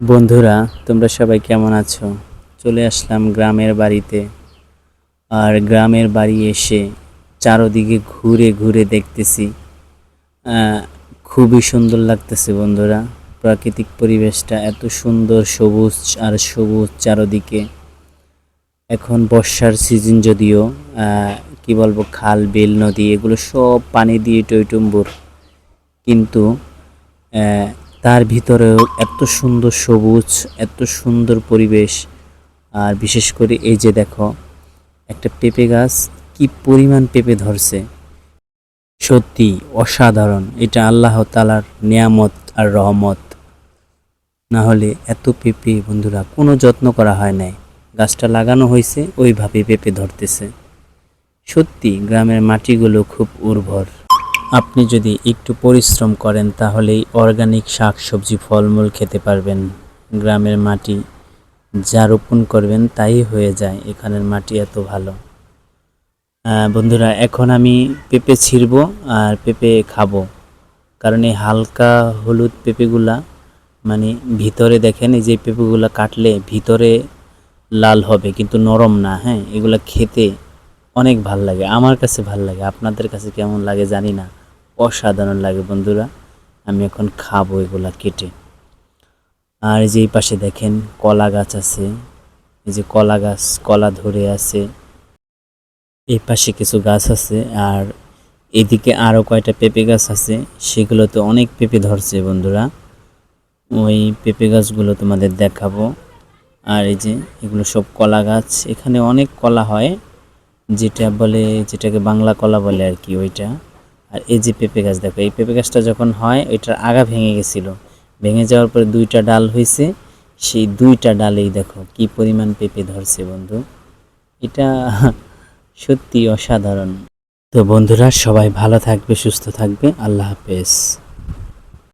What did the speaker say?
বন্ধুরা, তোমরা সবাই কেমন আছো? চলে আসলাম গ্রামের বাড়িতে। আর গ্রামের বাড়ি এসে চারদিকে ঘুরে ঘুরে দেখতেছি। খুবই সুন্দর লাগতেছে বন্ধুরা। প্রাকৃতিক পরিবেশটা এত সুন্দর, সবুজ আর সবুজ চারদিকে। এখন বর্ষার সিজন যদিও কি বলব, খাল, বিল, নদী, এগুলো সব পানি দিয়ে টইটুম্বুর। কিন্তু তার ভিতরেও এত সুন্দর সবুজ, এত সুন্দর পরিবেশ। আর বিশেষ করে এই যে দেখো, একটা পেঁপে গাছ কি পরিমাণ পেঁপে ধরছে। সত্যি অসাধারণ, এটা আল্লাহ তালার নিয়ামত আর রহমত। না হলে এত পেঁপে বন্ধুরা, কোনো যত্ন করা হয় নাই। গাছটা লাগানো হয়েছে, ওইভাবে পেঁপে ধরতেছে। সত্যি গ্রামের মাটিগুলো খুব উর্বর। আপনি যদি একটু পরিশ্রম করেন, তাহলেই অর্গানিক শাক সবজি ফলমূল খেতে পারবেন। গ্রামের মাটি যা রোপণ করবেন, তাই হয়ে যায়। এখানের মাটি এত ভালো। বন্ধুরা, এখন আমি পেঁপে ছিঁড়ব আর পেঁপে খাব। কারণ এই হালকা হলুদ পেঁপেগুলা মানে ভিতরে দেখেন, এই যে পেঁপেগুলা কাটলে ভিতরে লাল হবে, কিন্তু নরম না হ্যাঁ? এগুলা খেতে অনেক ভালো লাগে। আমার কাছে ভালো লাগে। আপনাদের কাছে কেমন লাগে জানি না। অসাধারণ লাগে বন্ধুরা। আমি এখন খাব এগুলা কেটে। আর যে পাশে দেখেন কলা গাছ আছে। এই যে কলা গাছ, কলা ধরে আছে। এই পাশে কিছু গাছ আছে আর এদিকে আরও কয়টা পেঁপে গাছ আছে। সেগুলোতে অনেক পেঁপে ধরছে বন্ধুরা। ওই পেঁপে গাছগুলো তোমাদের দেখাবো। আর এই যে এগুলো সব কলা গাছ। এখানে অনেক কলা হয়, যেটা বলে, যেটাকে বাংলা কলা বলে আর কি ওইটা। আর এই যে পেঁপে গাছ দেখো, এই পেঁপে গাছটা যখন হয়, ওইটার আগা ভেঙে গেছিল। ভেঙে যাওয়ার পরে দুইটা ডাল হয়েছে সেই দুইটা ডালেই দেখো কি পরিমাণ পেঁপে ধরছে বন্ধু। এটা সত্যি অসাধারণ। তো বন্ধুরা, সবাই ভালো থাকবে, সুস্থ থাকবে। আল্লাহ হাফেজ।